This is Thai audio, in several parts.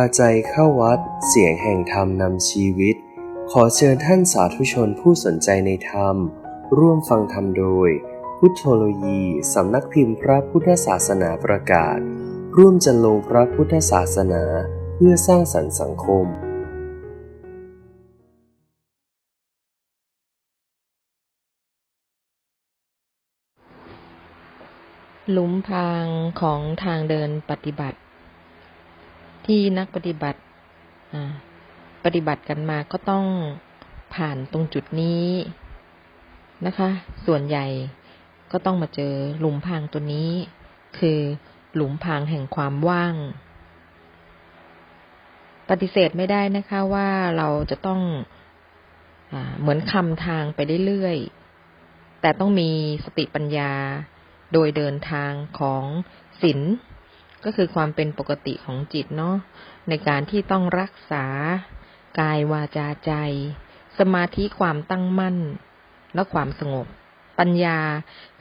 าใจเข้าวัด เสียงแห่งธรรมนำชีวิต ขอเชิญท่านสาธุชนผู้สนใจในธรรม ร่วมฟังธรรมโดย พุทธโลยีสำนักพิมพ์พระพุทธศาสนาประกาศ ร่วมจันลงพระพุทธศาสนาเพื่อสร้างสรรค์สังคมหลุมพรางของทางเดินปฏิบัติ ที่นักปฏิบัติปฏิบัติกันมาก็ต้องผ่านตรงจุดนี้นะคะ ส่วนใหญ่ก็ต้องมาเจอหลุมพางตัวนี้ คือหลุมพางแห่งความว่าง ปฏิเสธไม่ได้นะคะว่าเราจะต้องอเหมือนคำทางไปเรื่อยๆแต่ต้องมีสติปัญญาโดยเดินทางของศีล ก็คือความเป็นปกติของจิตเนาะในการที่ต้องรักษากายวาจาใจ สมาธิความตั้งมั่น และความสงบ ปัญญา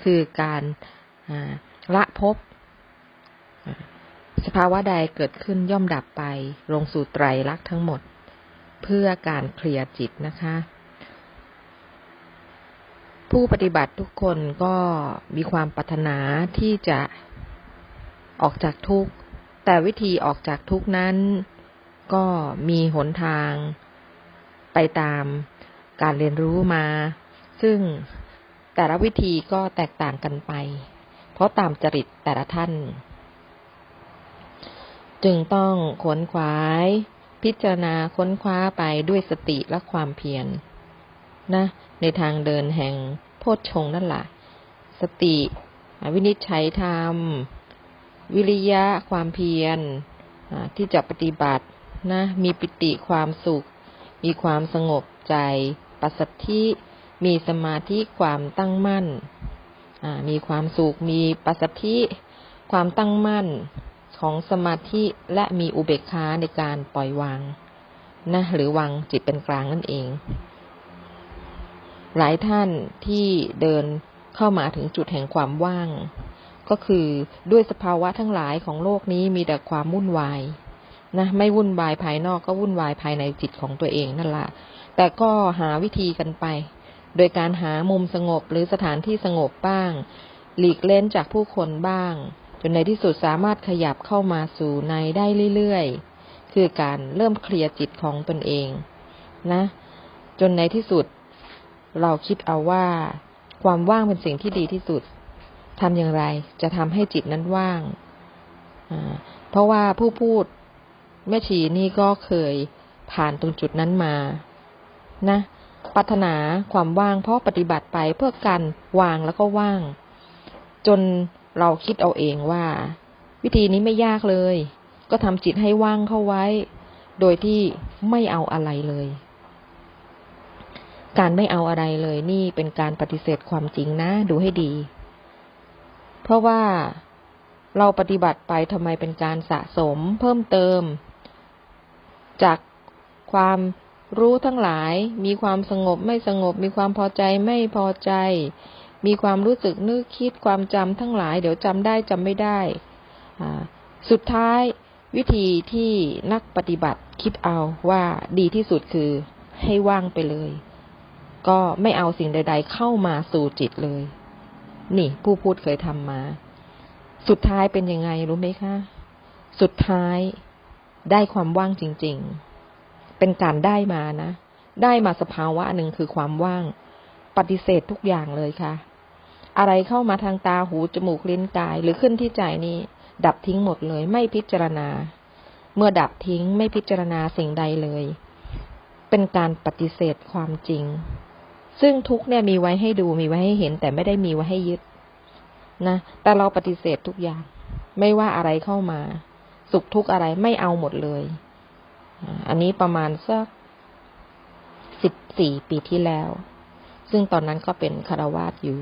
คือการละภพสภาวะใดเกิดขึ้นย่อมดับไปลงสู่ไตรลักษณ์ทั้งหมด เพื่อการเคลียร์จิตนะคะ ผู้ปฏิบัติทุกคนก็มีความปรารถนาที่จะ ออกจากทุกข์ แต่วิธีออกจากทุกข์นั้น ก็มีหนทางไปตามการเรียนรู้มา ซึ่งแต่ละวิธีก็แตกต่างกันไป เพราะตามจริตแต่ละท่าน จึงต้องขนขวาย พิจารณาค้นคว้าไปด้วยสติและความเพียรนะในทางเดินแห่งโพชฌงนั่นแหละสติ วินิจฉัยธรรม วิริยะความเพียรที่จะปฏิบัตินะมีปิติความสุข มีความสงบใจ ปัสสัทธิมีสมาธิความตั้งมั่นมีความสุข มีปัสสัทธิความตั้งมั่นของสมาธิและมีอุเบกขาในการปล่อยวางนะหรือวางจิตเป็นกลางนั่นเอง หลายท่านที่เดินเข้ามาถึงจุดแห่งความว่าง ก็คือด้วยสภาวะทั้งหลายของโลกนี้มีแต่ความวุ่นวายนะไม่วุ่นวายภายนอกก็วุ่นวายภายในจิตของตัวเองนั่นแหละแต่ก็หาวิธีกันไป โดยการหามุมสงบหรือสถานที่สงบบ้าง หลีกเล่นจากผู้คนบ้าง จนในที่สุดสามารถขยับเข้ามาสู่ในได้เรื่อยๆ คือการเริ่มเคลียร์จิตของตนเองนะ จนในที่สุด เราคิดเอาว่า ความว่างเป็นสิ่งที่ดีที่สุด ทำอย่างไรจะทำให้จิตนั้นว่าง เพราะว่าผู้พูดแม่ชีนี่ก็เคยผ่านตรงจุดนั้นมา นะปรารถนาความว่างเพราะปฏิบัติไปเพื่อการวางแล้วก็ว่าง จนเราคิดเอาเองว่า วิธีนี้ไม่ยากเลย ก็ทำจิตให้ว่างเข้าไว้ โดยที่ไม่เอาอะไรเลย การไม่เอาอะไรเลยนี่เป็นการปฏิเสธความจริงนะ ดูให้ดี เพราะว่าเราปฏิบัติไปทำไมเป็นการสะสมเพิ่มเติม จากความรู้ทั้งหลาย มีความสงบไม่สงบ มีความพอใจไม่พอใจ มีความรู้สึกนึกคิดความจำทั้งหลาย เดี๋ยวจำได้จำไม่ได้ สุดท้ายวิธีที่นักปฏิบัติคิดเอาว่าดีที่สุดคือให้ว่างไปเลย ก็ไม่เอาสิ่งใด ๆ เข้ามาสู่จิตเลย นี่ผู้พูดเคยทำมา สุดท้ายเป็นยังไงรู้ไหมคะ สุดท้ายได้ความว่างจริง ๆ เป็นการได้มานะ ได้มาสภาวะหนึ่งคือความว่าง ปฏิเสธทุกอย่างเลยค่ะ อะไรเข้ามาทางตาหูจมูกลิ้นกายหรือขึ้นที่ใจนี้ ดับทิ้งหมดเลย ไม่พิจารณา เมื่อดับทิ้งไม่พิจารณาสิ่งใดเลย เป็นการปฏิเสธความจริง ซึ่งทุกเนี่ยมีไว้ให้ดูมีไว้ให้เห็น แต่ไม่ได้มีไว้ให้ยึดนะ แต่เราปฏิเสธทุกอย่าง ไม่ว่าอะไรเข้ามา สุขทุกอะไรไม่เอาหมดเลย อันนี้ประมาณสักสิบสี่ปีที่แล้ว ซึ่งตอนนั้นก็เป็นคารวาสอยู่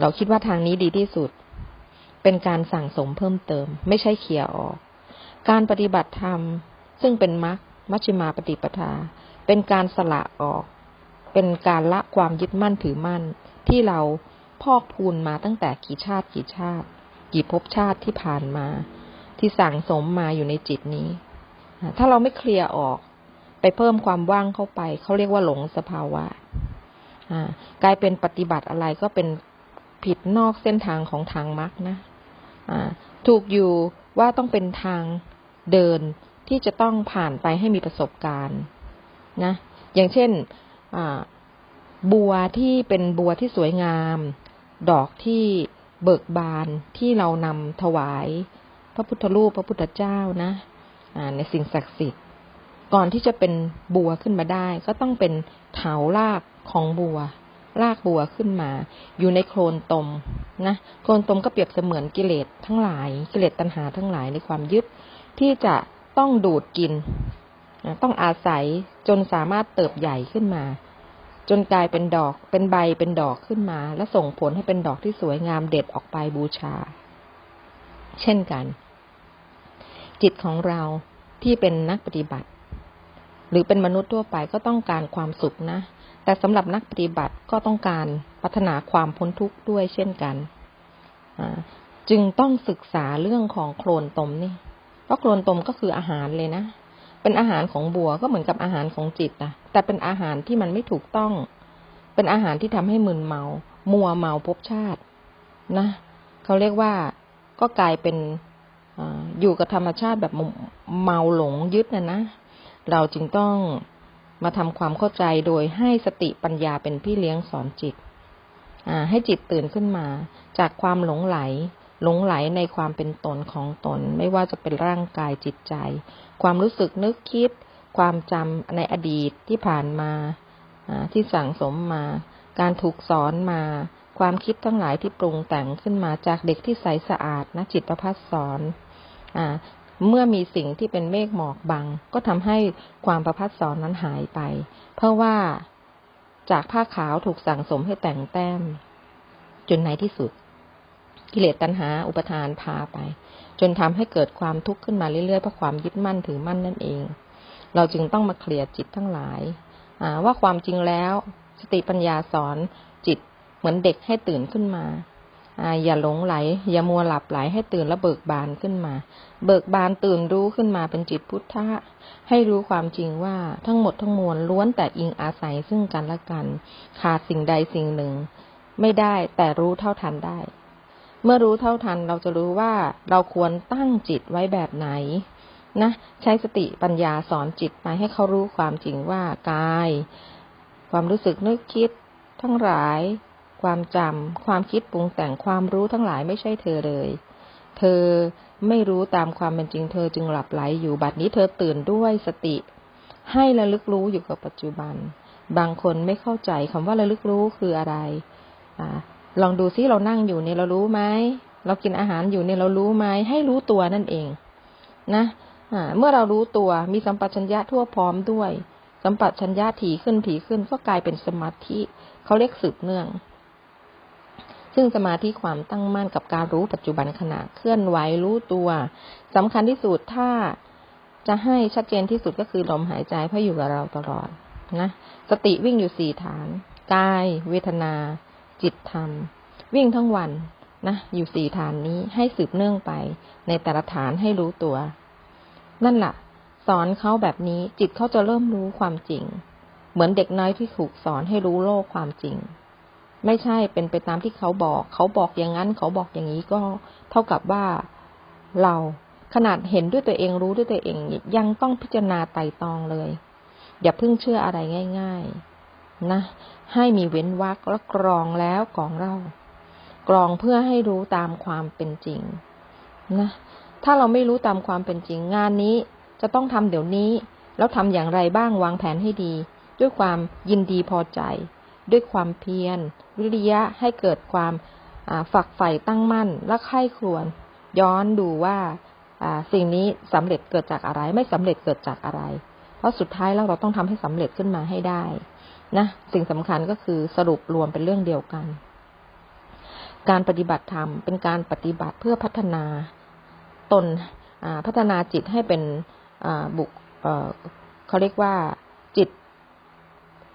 เราคิดว่าทางนี้ดีที่สุด เป็นการสั่งสมเพิ่มเติม ไม่ใช่เขี่ยออก การปฏิบัติธรรมซึ่งเป็นมรรคมัชฌิมาปฏิปทา เป็นการสละออก เป็นการละความยึดมั่นถือมั่น ที่เราพอกพูนมาตั้งแต่กี่ชาติกี่ชาติ กี่ภพชาติที่ผ่านมา ที่สั่งสมมาอยู่ในจิตนี้ ถ้าเราไม่เคลียร์ออก ไปเพิ่มความว่างเข้าไป เขาเรียกว่าหลงสภาวะกลายเป็นปฏิบัติอะไรก็เป็นผิดนอกเส้นทางของทางมรรคนะถูกอยู่ว่าต้องเป็นทางเดินที่จะต้องผ่านไปให้มีประสบการณ์นะ อย่างเช่น บัวที่เป็นบัวที่สวยงาม ดอกที่เบิกบานที่เรานำถวาย พระพุทธรูปพระพุทธเจ้านะในสิ่งศักดิ์สิทธิ์ ก่อนที่จะเป็นบัวขึ้นมาได้ ก็ต้องเป็นเถารากของบัวรากบัวขึ้นมา อยู่ในโคลนตมนะโคลนตมก็เปรียบเสมือนกิเลสทั้งหลาย กิเลสตัณหาทั้งหลายในความยึดที่จะต้องดูดกิน ต้องอาศัยจนสามารถเติบใหญ่ขึ้นมา จนกลายเป็นดอกเป็นใบเป็นดอกขึ้นมา และส่งผลให้เป็นดอกที่สวยงามเด็ดออกไปบูชา เช่นกัน จิตของเราที่เป็นนักปฏิบัติ หรือเป็นมนุษย์ทั่วไปก็ต้องการความสุขนะ แต่สำหรับนักปฏิบัติก็ต้องการพัฒนาความพ้นทุกข์ด้วยเช่นกันจึงต้องศึกษาเรื่องของโคลนตมนี่ เพราะโคลนตมก็คืออาหารเลยนะ เป็นอาหารของบัวก็เหมือนกับอาหารของจิตนะแต่เป็นอาหารที่มันไม่ถูกต้อง เป็นอาหารที่ทำให้มึนเมา มัวเมาภพชาตินะเขาเรียกว่าก็กลายเป็นออยู่กับธรรมชาติแบบเมาหลงยึดนะนะ เราจึงต้องมาทำความเข้าใจโดยให้สติปัญญาเป็นพี่เลี้ยงสอนจิตให้จิตตื่นขึ้นมาจากความหลงไหล หลงไหลในความเป็นตนของตน ไม่ว่าจะเป็นร่างกายจิตใจ ความรู้สึกนึกคิด ความจำในอดีตที่ผ่านมาที่สั่งสมมา การถูกสอนมา ความคิดทั้งหลายที่ปรุงแต่งขึ้นมาจากเด็กที่ใสสะอาดนะจิตประพัสสอนเมื่อมีสิ่งที่เป็นเมฆหมอกบัง ก็ทำให้ความประพัดสอนนั้นหายไป เพราะว่าจากผ้าขาวถูกสั่งสมให้แต่งแต้ม จนในที่สุด กิเลสตัณหา อุปทานพาไป จนทำให้เกิดความทุกข์ขึ้นมาเรื่อยๆเพราะความยึดมั่นถือมั่นนั่นเอง เราจึงต้องมาเคลียร์จิตทั้งหลายว่าความจริงแล้ว สติปัญญาสอนจิตเหมือนเด็กให้ตื่นขึ้นมาอย่าหลงไหล อย่ามัวหลับไหลให้ตื่นและเบิกบานขึ้นมา เบิกบานตื่นรู้ขึ้นมาเป็นจิตพุทธะ ให้รู้ความจริงว่าทั้งหมดทั้งมวลล้วนแต่อิงอาศัยซึ่งกันและกัน ขาดสิ่งใดสิ่งหนึ่ง ไม่ได้แต่รู้เท่าทันได้ เมื่อรู้เท่าทันเราจะรู้ว่าเราควรตั้งจิตไว้แบบไหนนะใช้สติปัญญาสอนจิตไปให้เขารู้ความจริงว่ากาย ความรู้สึกนึกคิด ทั้งหลาย ความจำความคิดปรุงแต่งความรู้ทั้งหลายไม่ใช่เธอเลย เธอไม่รู้ตามความเป็นจริงเธอจึงหลับไหลอยู่บัดนี้เธอตื่นด้วยสติ ให้ระลึกรู้อยู่กับปัจจุบัน บางคนไม่เข้าใจคำว่าระลึกรู้คืออะไรอ ลองดูซิเรานั่งอยู่เนี่ยเรารู้ไหมเรากินอาหารอยู่เนี่ยเรารู้ไหมให้รู้ตัวนั่นเอง นะเมื่อเรารู้ตัวมีสัมปชัญญะทั่วพร้อมด้วย สัมปชัญญะถี่ขึ้นถี่ขึ้นก็กลายเป็นสมาธิเขาเรียกสืบเนื่อง ซึ่งสมาธิความตั้งมั่นกับการรู้ปัจจุบันขณะเคลื่อนไหวรู้ตัวสำคัญที่สุดถ้าจะให้ชัดเจนที่สุดก็คือลมหายใจเพราะอยู่กับเราตลอดนะสติวิ่งอยู่สี่ฐาน กาย เวทนา จิตธรรม วิ่งทั้งวันนะอยู่สี่ฐานนี้ให้สืบเนื่องไป ในแต่ละฐานให้รู้ตัว นั่นแหละสอนเขาแบบนี้จิตเขาจะเริ่มรู้ความจริง เหมือนเด็กน้อยที่ถูกสอนให้รู้โลกความจริง ไม่ใช่เป็นไปตามที่เขาบอก เขาบอกอย่างนั้น เขาบอกอย่างนี้ก็เท่ากับว่าเราขนาดเห็นด้วยตัวเองรู้ด้วยตัวเองยังต้องพิจารณาไต่ตองเลย อย่าเพิ่งเชื่ออะไรง่าย ๆ นะ ให้มีเว้นวรรคแล้วกรองแล้วกรองเรากรองเพื่อให้รู้ตามความเป็นจริง นะ ถ้าเราไม่รู้ตามความเป็นจริง งานนี้จะต้องทำเดี๋ยวนี้ แล้วทำอย่างไรบ้างวางแผนให้ดี ด้วยความยินดีพอใจ ด้วยความเพียร วิริยะให้เกิดความฝักใฝ่ตั้งมั่นและไข้ครวรย้อนดูว่าสิ่งนี้สำเร็จเกิดจากอะไร ไม่สำเร็จเกิดจากอะไร เพราะสุดท้ายแล้วเราต้องทำให้สำเร็จขึ้นมาให้ได้ นะสิ่งสำคัญก็คือสรุปรวมเป็นเรื่องเดียวกัน การปฏิบัติธรรมเป็นการปฏิบัติเพื่อพัฒนาตนพัฒนาจิตให้เป็นบุคเขาเรียกว่าจิต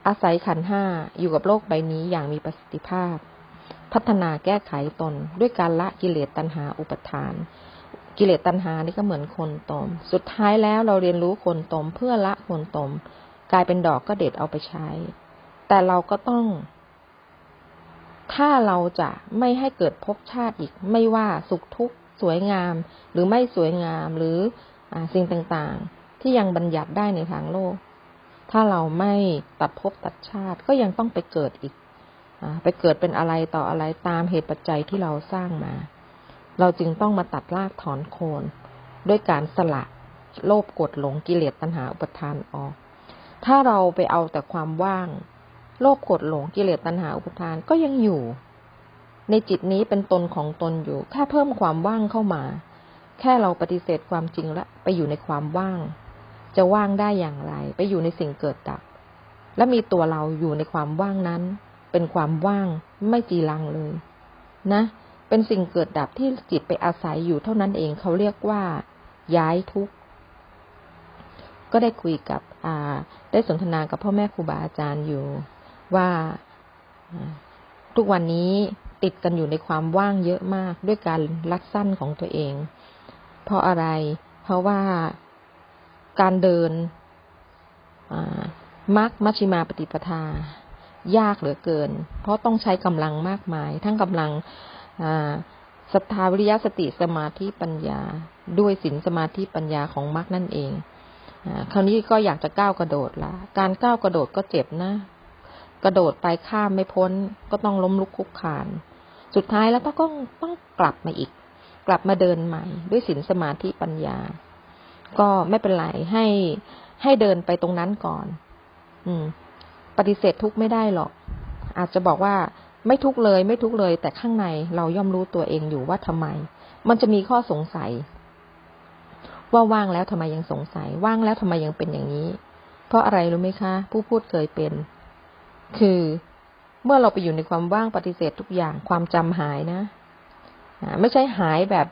อาศัยขันห้าอยู่กับโลกใบนี้อย่างมีประสิทธิภาพ พัฒนาแก้ไขตนด้วยการละกิเลสตัณหาอุปทาน กิเลสตัณหานี่ก็เหมือนคนตม สุดท้ายแล้วเราเรียนรู้คนตมเพื่อละคนตม กลายเป็นดอกก็เด็ดเอาไปใช้ แต่เราก็ต้อง ถ้าเราจะไม่ให้เกิดภพชาติอีก ไม่ว่าสุขทุกข์สวยงาม หรือไม่สวยงามหรืออสิ่งต่างๆ ที่ยังบัญญัติได้ในทางโลก ถ้าเราไม่ตัดภพตัดชาติก็ยังต้องไปเกิดอีกอไปเกิดเป็นอะไรต่ออะไรตามเหตุปัจจัยที่เราสร้างมา เราจึงต้องมาตัดรากถอนโคนด้วยการสละโลภกดหลงกิเลสตัณหาอุปทานออก ถ้าเราไปเอาแต่ความว่าง โลภกดหลงกิเลสตัณหาอุปทานก็ยังอยู่ ในจิตนี้เป็นตนของตนอยู่ แค่เพิ่มความว่างเข้ามา แค่เราปฏิเสธความจริงและไปอยู่ในความว่าง จะว่างได้อย่างไร ไปอยู่ในสิ่งเกิดดับ และมีตัวเราอยู่ในความว่างนั้น เป็นความว่างไม่จีรังเลย นะ เป็นสิ่งเกิดดับที่จิตไปอาศัยอยู่เท่านั้นเองเขาเรียกว่า ย้ายทุกข์ก็ได้คุยกับอ่าได้สนทนากับพ่อแม่ครูบาอาจารย์อยู่ ว่าทุกวันนี้ติดกันอยู่ในความว่างเยอะมากด้วยการลัดสั้นของตัวเอง เพราะอะไร เพราะว่าการเดินมักมัชิมาปฏิปทา ยากเหลือเกิน เพราะต้องใช้กำลังมากมาย ทั้งกำลังศรัทธาวิริยะสติสมาธิปัญญา ด้วยศีลสมาธิปัญญาของมรรคนั่นเองอคราวนี้ก็อยากจะก้าวกระโดดละ การก้าวกระโดดก็เจ็บนะ กระโดดไปข้ามไม่พ้น ก็ต้องล้มลุกคุกคาน สุดท้ายแล้วต้องต้องกลับมาอีก กลับมาเดินใหม่ ด้วยศีลสมาธิปัญญา ก็ไม่เป็นไรให้ให้เดินไปตรงนั้นก่อน อืม ปฏิเสธทุกไม่ได้หรอก อาจจะบอกว่าไม่ทุกเลย ไม่ทุกเลย แต่ข้างในเราย่อมรู้ตัวเองอยู่ว่าทำไม มันจะมีข้อสงสัย ว่าว่างแล้วทำไมยังสงสัย ว่างแล้วทำไมยังเป็นอย่างนี้ เพราะอะไรรู้ไหมคะ ผู้พูดเคยเป็น คือเมื่อเราไปอยู่ในความว่างปฏิเสธทุกอย่างความจำหายนะ ไม่ใช่หายแบบ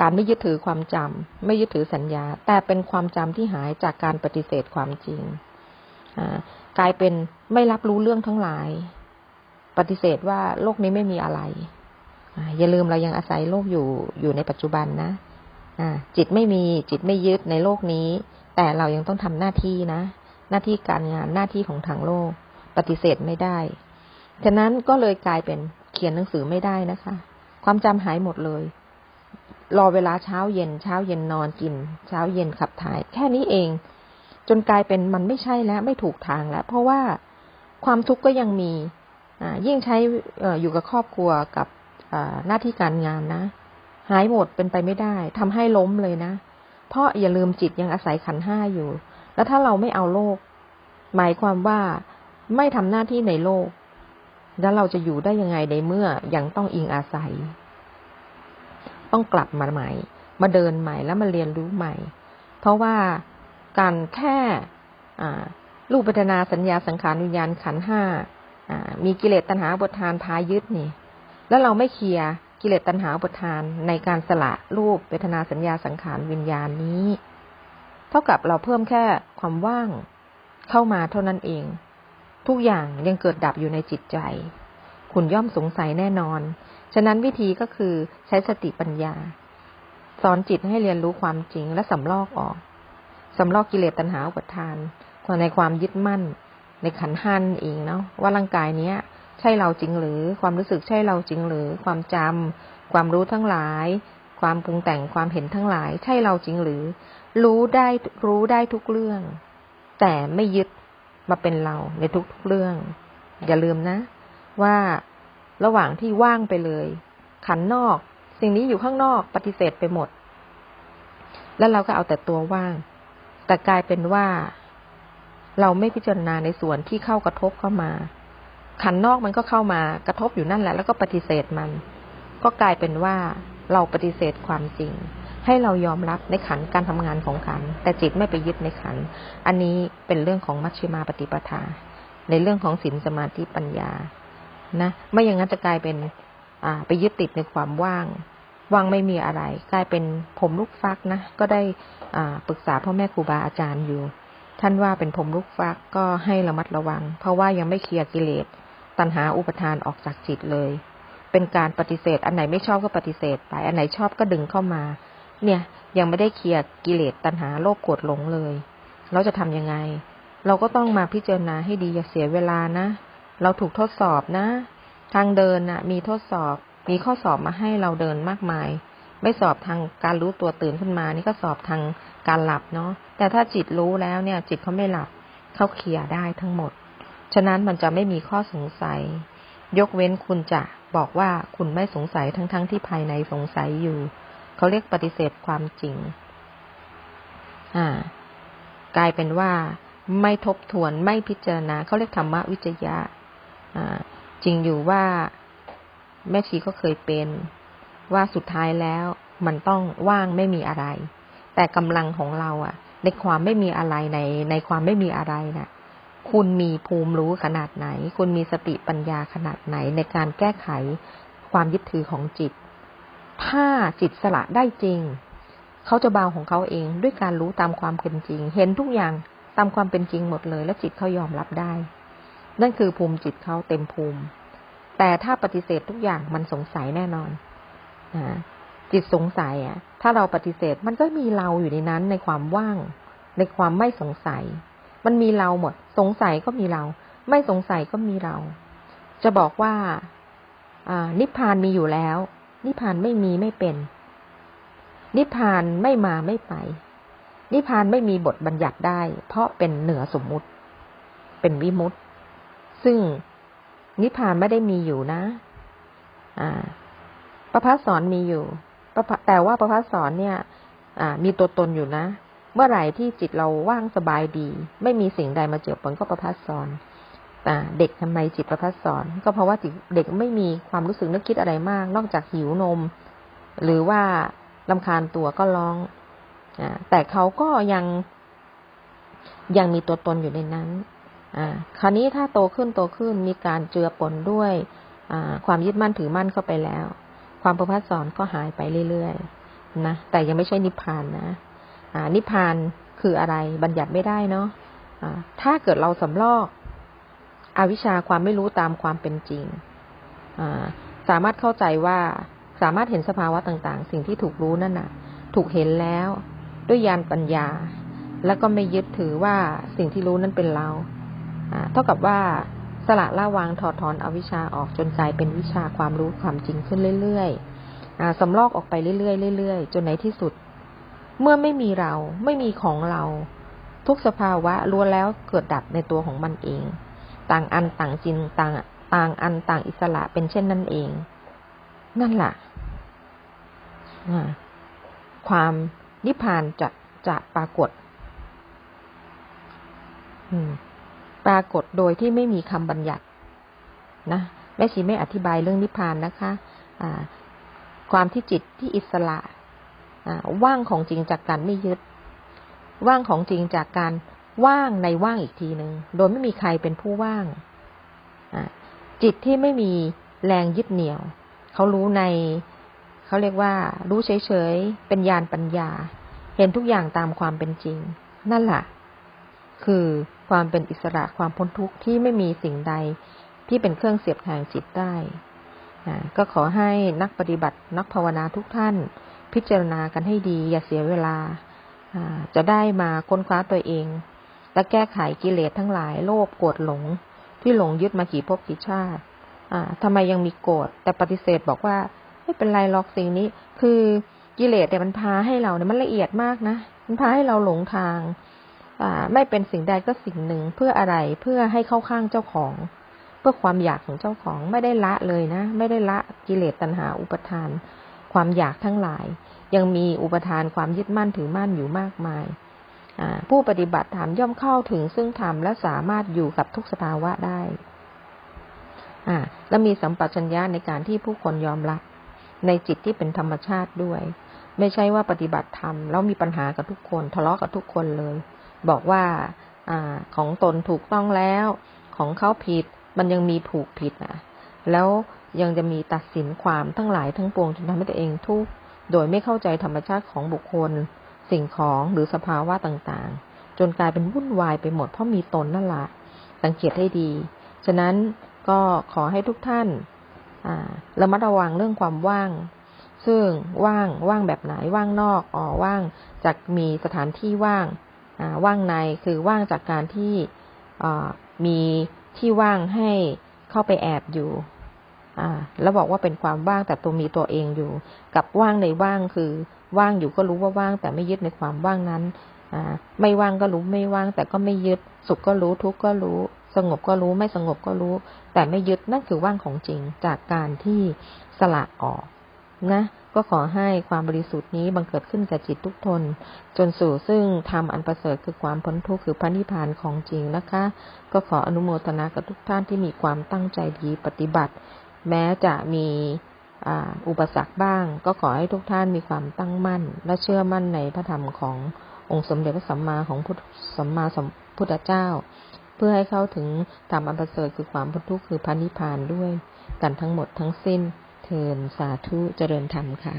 การไม่ยึดถือความจำไม่ยึดถือสัญญา แต่เป็นความจำที่หายจากการปฏิเสธความจริงกลายเป็นไม่รับรู้เรื่องทั้งหลาย ปฏิเสธว่าโลกนี้ไม่มีอะไรอย่าลืมเรายังอาศัยโลกอยู่อยู่ในปัจจุบันนะจิตไม่มีจิตไม่ยึดในโลกนี้ แต่เรายังต้องทำหน้าที่นะ หน้าที่การงานหน้าที่ของทางโลก ปฏิเสธไม่ได้ ฉะนั้นก็เลยกลายเป็นเขียนหนังสือไม่ได้นะคะ ความจำหายหมดเลย รอเวลาเช้าเย็น เช้าเย็นนอนกิน เช้าเย็นขับถ่าย แค่นี้เอง จนกลายเป็นมันไม่ใช่แล้วไม่ถูกทางแล้ว เพราะว่าความทุกข์ก็ยังมียิ่งใช้อยู่กับครอบครัวกับหน้าที่การงานนะ หายหมดเป็นไปไม่ได้ทำให้ล้มเลยนะ เพราะอย่าลืมจิตยังอาศัยขันห้าอยู่ แล้วถ้าเราไม่เอาโลก หมายความว่า ไม่ทำหน้าที่ในโลก แล้วเราจะอยู่ได้ยังไงในเมื่อยังต้องอิงอาศัย ต้องกลับมาใหม่ มาเดินใหม่แล้วมาเรียนรู้ใหม่ เพราะว่าการแค่รูปปัฒนาสัญญาสังขารวิญญาณขันห้ามีกิเลสตัณหาบททานพายึดนี่ แล้วเราไม่เคลียร์กิเลสตัณหาบททานในการสละรูปเวทนาสัญญาสังขารวิญญาณนี้ เท่ากับเราเพิ่มแค่ความว่างเข้ามาเท่านั้นเอง ทุกอย่างยังเกิดดับอยู่ในจิตใจ คุณย่อมสงสัยแน่นอน ฉะนั้นวิธีก็คือใช้สติปัญญา สอนจิตให้เรียนรู้ความจริงและสำลอกออกสำลอกกิเลสตัณหาอุปทานในความยึดมั่น ในขันหันเองเนาะว่าร่างกายเนี้ย ใช่เราจริงหรือความรู้สึกใช่เราจริงหรือ ความจำความรู้ทั้งหลาย ความปรุงแต่งความเห็นทั้งหลาย ใช่เราจริงหรือ รู้ได้รู้ได้ทุกเรื่อง แต่ไม่ยึด มาเป็นเราในทุกๆเรื่อง อย่าลืมนะ ว่าระหว่างที่ว่างไปเลย ขันนอก สิ่งนี้อยู่ข้างนอกปฏิเสธไปหมด แล้วเราก็เอาแต่ตัวว่าง แต่กลายเป็นว่า เราไม่พิจารณาในส่วนที่เข้ากระทบเข้ามา ขันนอกมันก็เข้ามากระทบอยู่นั่นแหละ แล้วก็ปฏิเสธมัน ก็กลายเป็นว่าเราปฏิเสธความจริง ให้เรายอมรับในขันการทำงานของขัน แต่จิตไม่ไปยึดในขัน อันนี้เป็นเรื่องของมัชฌิมาปฏิปทา ในเรื่องของศีลสมาธิปัญญา นะ ไม่อย่างนั้นจะกลายเป็นอ่าไปยึดติดในความว่าง ว่างไม่มีอะไร กลายเป็นผมลูกฟักนะ ก็ได้อ่าปรึกษาพ่อแม่ครูบาอาจารย์อยู่ ท่านว่าเป็นผมลุกฟักก็ให้ระมัดระวัง เพราะว่ายังไม่เคลียร์กิเลส ตัณหาอุปทานออกจากจิตเลย เป็นการปฏิเสธ อันไหนไม่ชอบก็ปฏิเสธไป อันไหนชอบก็ดึงเข้ามา เนี่ย ยังไม่ได้เคลียร์กิเลสตัณหาโลภโกรธหลงเลย เราจะทำยังไง เราก็ต้องมาพิจารณาให้ดีอย่าเสียเวลานะ เราถูกทดสอบนะ ทางเดินน่ะ มีทดสอบ มีข้อสอบมาให้เราเดินมากมาย ไม่สอบทางการรู้ตัวตื่นขึ้นมา นี่ก็สอบทางการหลับเนาะ แต่ถ้าจิตรู้แล้วเนี่ย จิตเขาไม่หลับ เขาเคลียร์ได้ทั้งหมด ฉะนั้นมันจะไม่มีข้อสงสัย ยกเว้นคุณจะบอกว่าคุณไม่สงสัยทั้งๆทที่ภายในสงสัยอยู่ เขาเรียกปฏิเสธความจริง อ่า กลายเป็นว่าไม่ทบทวนไม่พิจารณาเขาเรียกธรรมวิจยะอ่า จริงอยู่ว่าแม่ชีก็เคยเป็นว่าสุดท้ายแล้วมันต้องว่างไม่มีอะไร แต่กำลังของเราอะ ในความไม่มีอะไรในในความไม่มีอะไรน่ะ คุณมีภูมิรู้ขนาดไหน คุณมีสติปัญญาขนาดไหนในการแก้ไขความยึดถือของจิต ถ้าจิตสละได้จริง เขาจะเบาของเขาเองด้วยการรู้ตามความเป็นจริง เห็นทุกอย่างตามความเป็นจริงหมดเลย และจิตเขายอมรับได้ นั่นคือภูมิจิตเขาเต็มภูมิ แต่ถ้าปฏิเสธทุกอย่างมันสงสัยแน่นอนอจิตสงสัยอะ ถ้าเราปฏิเสธมันก็มีเราอยู่ในนั้นในความว่าง ในความไม่สงสัย มันมีเราหมด สงสัยก็มีเรา ไม่สงสัยก็มีเรา จะบอกว่าอ่านิพพานมีอยู่แล้ว นิพพานไม่มีไม่เป็น นิพพานไม่มาไม่ไป นิพพานไม่มีบทบัญญัติได้ เพราะเป็นเหนือสมมุติ เป็นวิมุตติ ซึ่งนิพพานไม่ได้มีอยู่นะ อ่าประพัสสอนมีอยู่แต่ว่าประพัสสอนเนี่ย อ่า มีตัวตนอยู่นะ เมื่อไหร่ที่จิตเราว่างสบายดี ไม่มีสิ่งใดมาเจือปนก็ประพัสสอน เด็กทำไมจิตประพัสสอน ก็เพราะว่าเด็กไม่มีความรู้สึกนึกคิดอะไรมาก นอกจากหิวนม หรือว่าลำคาญตัวก็ร้องอแต่เขาก็ยังยังมีตัวตนอยู่ในนั้นอคราวนี้ถ้าโตขึ้นโตขึ้นมีการเจือปนด้วยความยึดมั่นถือมั่นเข้าไปแล้ว ความประพัสสอนก็หายไปเรื่อยๆนะแต่ยังไม่ใช่นิพพานนะนิพพานคืออะไรบัญญัติไม่ได้เนาะถ้าเกิดเราสำลอก อวิชชาความไม่รู้ตามความเป็นจริง สามารถเข้าใจว่าสามารถเห็นสภาวะต่าง ๆ สิ่งที่ถูกรู้นั่นน่ะ ถูกเห็นแล้วด้วยญาณปัญญา แล้วก็ไม่ยึดถือว่าสิ่งที่รู้นั้นเป็นเราเท่ากับว่าสละละวางถอดถอนอวิชชาออกจนกลายเป็นวิชาความรู้ความจริงขึ้นเรื่อยๆสำลอกออกไปเรื่อยๆเรื่อยๆจนในที่สุด เมื่อไม่มีเราไม่มีของเรา ทุกสภาวะล้วนแล้วเกิดดับในตัวของมันเอง ต่างอันต่างจริงต่างต่างอันต่างอิสระเป็นเช่นนั่นเอง นั่นแหละความนิพพานจะจะปรากฏปรากฏโดยที่ไม่มีคำบัญญัติ นะแม่ชีไม่อธิบายเรื่องนิพพานนะคะะความที่จิตที่อิสระว่างของจริงจากการไม่ยึด ว่างของจริงจากการ ว่างในว่างอีกทีหนึ่งโดยไม่มีใครเป็นผู้ว่างจิตที่ไม่มีแรงยึดเหนี่ยว เขารู้ใน เขาเรียกว่า รู้เฉยๆ เป็นญาณปัญญา เห็นทุกอย่างตามความเป็นจริง นั่นแหละคือความเป็นอิสระความพ้นทุกข์ที่ไม่มีสิ่งใดที่เป็นเครื่องเสียบแทงจิตได้ก็ขอให้นักปฏิบัตินักภาวนาทุกท่าน พิจารณากันให้ดี อย่าเสียเวลาจะได้มาค้นคว้าตัวเอง และแก้ไขกิเลสทั้งหลาย โลภโกรธหลง ที่หลงยึดมากี่ภพกี่ชาติ อ่าทำไมยังมีโกรธแต่ปฏิเสธบอกว่าไม่เป็นไรหรอกสิ่งนี้ คือกิเลสเนี่ยมันพาให้เราเนี่ยมันละเอียดมากนะมันพาให้เราหลงทาง อ่า ไม่เป็นสิ่งใดก็สิ่งหนึ่งเพื่ออะไรเพื่อให้เข้าข้างเจ้าของ เพื่อความอยากของเจ้าของไม่ได้ละเลยนะ ไม่ได้ละกิเลสตัณหาอุปทาน ความอยากทั้งหลาย ยังมีอุปทานความยึดมั่นถือมั่นอยู่มากมาย ผู้ปฏิบัติธรรมย่อมเข้าถึงซึ่งธรรมและสามารถอยู่กับทุกสภาวะได้และมีสัมปชัญญะในการที่ผู้คนยอมรับ ในจิตที่เป็นธรรมชาติด้วย ไม่ใช่ว่าปฏิบัติธรรมแล้วมีปัญหากับทุกคนทะเลาะกับทุกคนเลย บอกว่าอของตนถูกต้องแล้ว ของเขาผิดมันยังมีถูกผิดอะแล้วยังจะมีตัดสินความทั้งหลายทั้งปวงจนทำให้ตัวเองทุกข์โดยไม่เข้าใจธรรมชาติของบุคคล สิ่งของหรือสภาวะต่างๆ จนกลายเป็นวุ่นวายไปหมดเพราะมีตนนั่นแหละสังเกตให้ดี ฉะนั้นก็ขอให้ทุกท่านระมัดระวังเรื่องความว่าง ซึ่งว่างว่างแบบไหนว่างนอกอ๋อว่างจากมีสถานที่ว่างว่างในคือว่างจากการที่มีที่ว่างให้เข้าไปแอบอยู่ แล้วบอกว่าเป็นความว่างแต่ตัวมีตัวเองอยู่ กับว่างในว่างคือ ว่างอยู่ก็รู้ว่าว่าง แต่ไม่ยึดในความว่างนั้นไม่ว่างก็รู้ไม่ว่าง แต่ก็ไม่ยึด สุขก็รู้ทุกข์ก็รู้ สงบก็รู้ไม่สงบก็รู้ แต่ไม่ยึดนั่นคือว่างของจริงจากการที่สละออกนะก็ขอให้ความบริสุทธิ์นี้บังเกิดขึ้นแก่จิตทุกทน จนสู่ซึ่งทำอันประเสริฐคือความพ้นทุกข์คือพระนิพพานของจริงนะคะ ก็ขออนุโมทนากับทุกท่านที่มีความตั้งใจดีปฏิบัติ แม้จะมีอุปสรรคบ้าง ก็ขอให้ทุกท่านมีความตั้งมั่น และเชื่อมั่นในพระธรรมขององค์สมเด็จพระสัมมาของพุทธสัมมาสัมพุทธเจ้า เพื่อให้เข้าถึงธรรมอันประเสริฐคือความพ้นทุกข์คือพระนิพพานด้วย กันทั้งหมดทั้งสิ้นเทินสาธุเจริญธรรมค่ะ